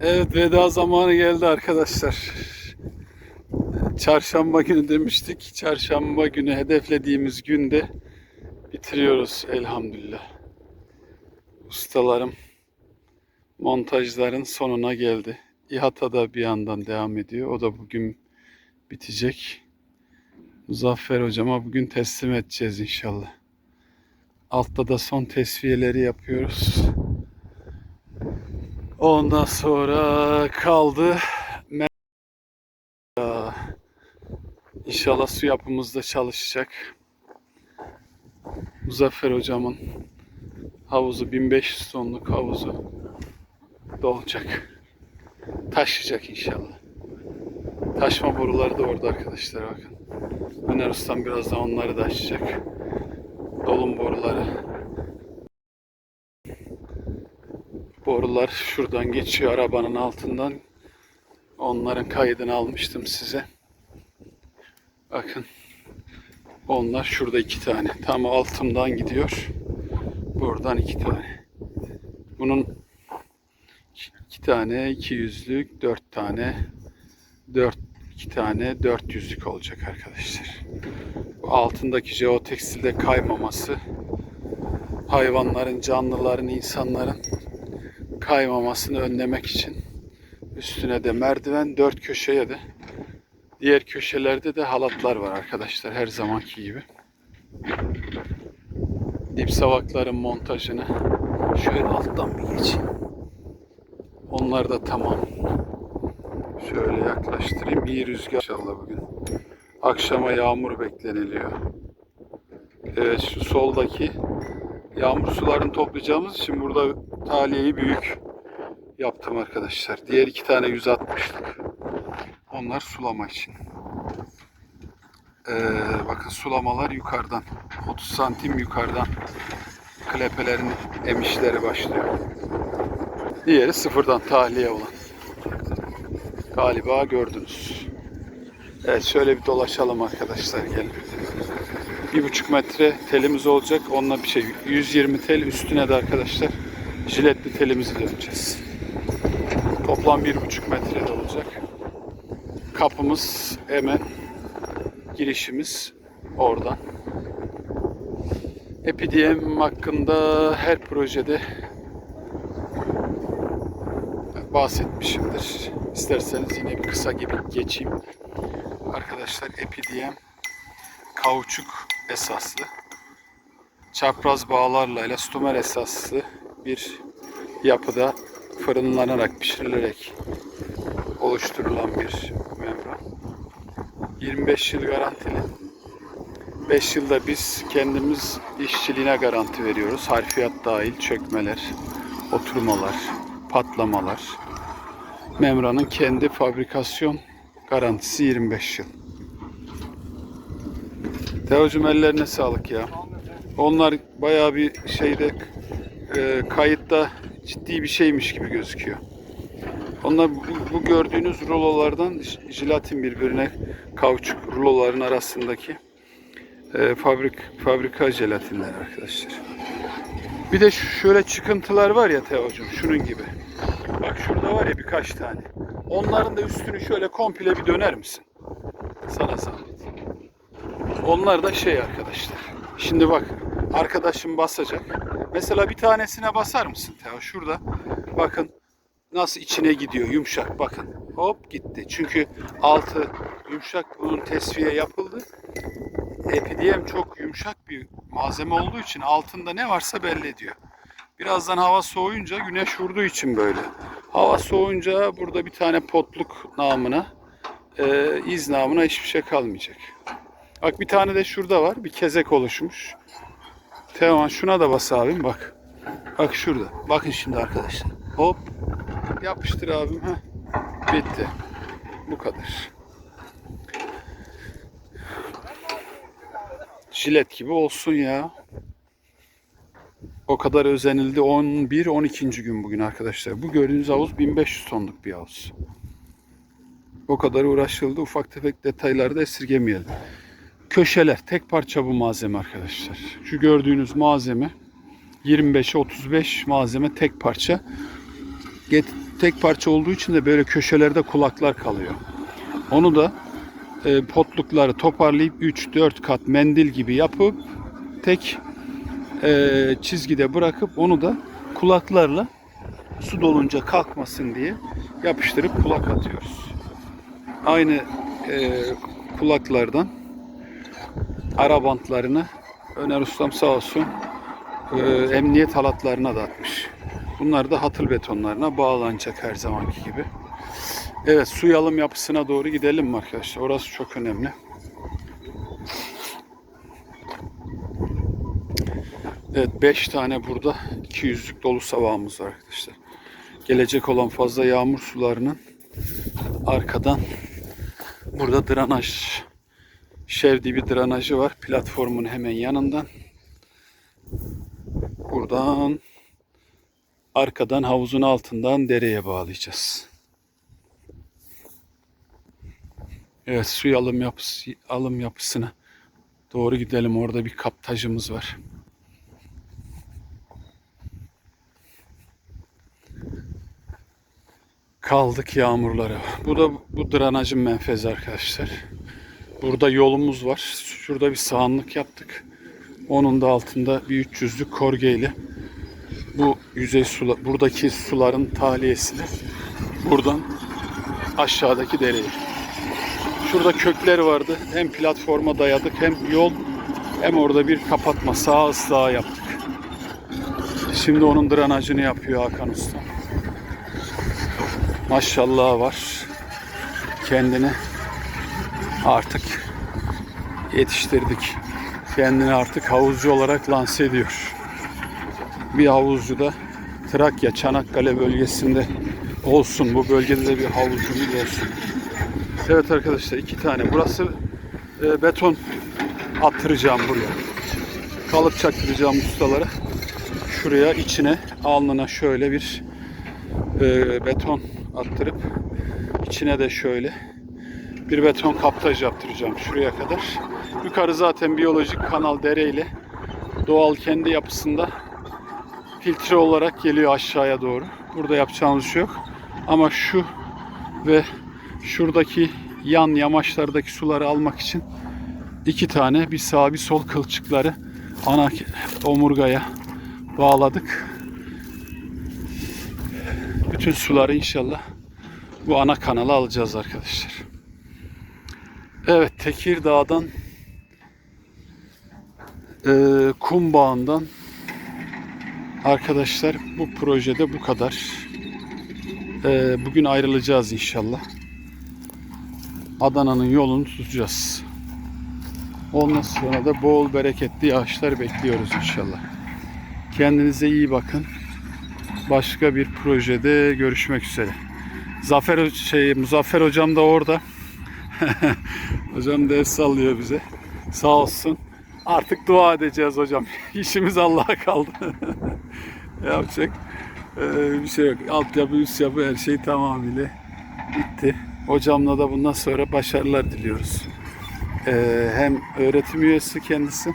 Evet veda zamanı geldi arkadaşlar. Çarşamba günü demiştik. Çarşamba günü hedeflediğimiz günde bitiriyoruz elhamdülillah. Ustalarım montajların sonuna geldi. İHATA da bir yandan devam ediyor. O da bugün bitecek. Muzaffer hocama bugün teslim edeceğiz inşallah. Altta da son tesviyeleri yapıyoruz. Ondan sonra kaldı. İnşallah su yapımız da çalışacak. Muzaffer hocamın havuzu 1500 tonluk havuzu dolacak. Taşıyacak inşallah. Taşma boruları da orada arkadaşlar bakın. Öner Ustam birazdan onları da açacak. Dolum boruları. Borular şuradan geçiyor arabanın altından. Onların kaydını almıştım size. Bakın. Onlar şurada iki tane. Tam altımdan gidiyor. Buradan iki tane. Bunun iki tane iki yüzlük, dört tane, dört iki tane dört yüzlük olacak arkadaşlar. Bu altındaki jeotekstilde kaymaması, hayvanların, canlıların, insanların kaymamasını önlemek için üstüne de merdiven, dört köşeye de diğer köşelerde de halatlar var arkadaşlar her zamanki gibi. Dip savakların montajını şöyle alttan bir geçeyim. Onlar da tamam. Şöyle yaklaştırayım. İyi rüzgar inşallah bugün. Akşama yağmur bekleniliyor. Evet şu soldaki yağmur sularını toplayacağımız için burada taliyeyi büyük yaptım arkadaşlar. Diğer iki tane 160'lık. Onlar sulama için. Ee, bakın sulamalar yukarıdan. 30 santim yukarıdan klepelerin emişleri başlıyor. Diğeri sıfırdan tahliye olan. Galiba gördünüz. Evet şöyle bir dolaşalım arkadaşlar gelin. Bir buçuk metre telimiz olacak. Onunla bir şey 120 tel üstüne de arkadaşlar jiletli telimizi döneceğiz. Toplam bir buçuk metre de olacak. Kapımız hemen girişimiz oradan. Epidem hakkında her projede bahsetmişimdir. İsterseniz yine bir kısa gibi geçeyim. Arkadaşlar epidiyem kauçuk esaslı çapraz bağlarla elastomer esaslı bir yapıda fırınlanarak pişirilerek oluşturulan bir membran. 25 yıl garantili. 5 yılda biz kendimiz işçiliğine garanti veriyoruz. Harfiyat dahil çökmeler, oturmalar, patlamalar. Membranın kendi fabrikasyon garantisi 25 yıl. Teocuğum ellerine sağlık ya. Onlar bayağı bir şeyde e, kayıtta ciddi bir şeymiş gibi gözüküyor. Onlar bu, bu gördüğünüz rulolardan j- jilatin birbirine kauçuk ruloların arasındaki e, fabrik fabrika jelatinler arkadaşlar. Bir de şöyle çıkıntılar var ya Teocuğum şunun gibi. Bak şurada var ya birkaç tane. Onların da üstünü şöyle komple bir döner misin? Sana zahmet. Onlar da şey arkadaşlar. Şimdi bak arkadaşım basacak. Mesela bir tanesine basar mısın Teo? Şurada bakın nasıl içine gidiyor yumuşak bakın. Hop gitti. Çünkü altı yumuşak bunun tesviye yapıldı. Epidiyem çok yumuşak bir malzeme olduğu için altında ne varsa belli ediyor. Birazdan hava soğuyunca güneş vurduğu için böyle. Hava soğuyunca burada bir tane potluk namına e, iz namına hiçbir şey kalmayacak. Bak bir tane de şurada var. Bir kezek oluşmuş. Teoman şuna da bas abim bak. Bak şurada. Bakın şimdi arkadaşlar. Hop. Yapıştır abim. Heh. Bitti. Bu kadar. Jilet gibi olsun ya. O kadar özenildi. 11 12. gün bugün arkadaşlar. Bu gördüğünüz havuz 1500 tonluk bir havuz. O kadar uğraşıldı. Ufak tefek detayları da esirgemeyelim. Köşeler tek parça bu malzeme arkadaşlar. Şu gördüğünüz malzeme 25'e 35 malzeme tek parça. Tek parça olduğu için de böyle köşelerde kulaklar kalıyor. Onu da e, potlukları toparlayıp 3-4 kat mendil gibi yapıp tek e, çizgide bırakıp onu da kulaklarla su dolunca kalkmasın diye yapıştırıp kulak atıyoruz. Aynı e, kulaklardan ara bantlarını Öner Ustam sağ olsun e, emniyet halatlarına da atmış. Bunlar da hatıl betonlarına bağlanacak her zamanki gibi. Evet su yalım yapısına doğru gidelim mi arkadaşlar? Orası çok önemli. Evet 5 tane burada 200'lük dolu savağımız var arkadaşlar. Gelecek olan fazla yağmur sularının arkadan burada drenaj şevdi bir drenajı var. Platformun hemen yanından. Buradan arkadan havuzun altından dereye bağlayacağız. Evet su alım yapısı alım yapısına doğru gidelim. Orada bir kaptajımız var. Kaldık yağmurlara. Bu da bu drenajın menfezi arkadaşlar. Burada yolumuz var. Şurada bir sahanlık yaptık. Onun da altında bir 300'lük korgeyle bu yüzey sular, buradaki suların tahliyesini buradan aşağıdaki dereye. Şurada kökler vardı. Hem platforma dayadık hem yol hem orada bir kapatma sağ ıslağı yaptık. Şimdi onun drenajını yapıyor Hakan Usta. Maşallah var. Kendini artık yetiştirdik. Kendini artık havuzcu olarak lanse ediyor. Bir havuzcu da Trakya, Çanakkale bölgesinde olsun. Bu bölgede de bir havuzcumuz olsun. Evet arkadaşlar iki tane. Burası e, beton attıracağım buraya. Kalıp çaktıracağım ustalara. Şuraya içine alnına şöyle bir e, beton attırıp içine de şöyle bir beton kaptaj yaptıracağım şuraya kadar. Yukarı zaten biyolojik kanal dereyle doğal kendi yapısında filtre olarak geliyor aşağıya doğru. Burada yapacağımız şey yok. Ama şu ve şuradaki yan yamaçlardaki suları almak için iki tane bir sağ bir sol kılçıkları ana omurgaya bağladık. Bütün suları inşallah bu ana kanala alacağız arkadaşlar. Tekirdağ'dan e, kum bağından arkadaşlar bu projede bu kadar. E, bugün ayrılacağız inşallah. Adana'nın yolunu tutacağız. Ondan sonra da bol bereketli yağışlar bekliyoruz inşallah. Kendinize iyi bakın. Başka bir projede görüşmek üzere. Zafer şey Muzaffer hocam da orada. hocam da el sallıyor bize. Sağ olsun. Artık dua edeceğiz hocam. İşimiz Allah'a kaldı. Yapacak ee, bir şey yok. Altyapı, üst yapı her şey tamamıyla bitti. Hocamla da bundan sonra başarılar diliyoruz. Ee, hem öğretim üyesi kendisi.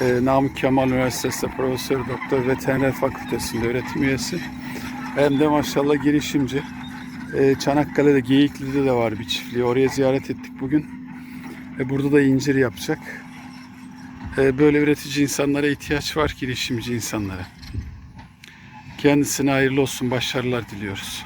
Ee, Namık Kemal Üniversitesi'nde Profesör Doktor Veteriner Fakültesi'nde öğretim üyesi. Hem de maşallah girişimci. Ee, Çanakkale'de Geyikli'de de var bir çiftliği. Oraya ziyaret ettik bugün. Ee, burada da incir yapacak. Ee, böyle üretici insanlara ihtiyaç var, girişimci insanlara. Kendisine hayırlı olsun, başarılar diliyoruz.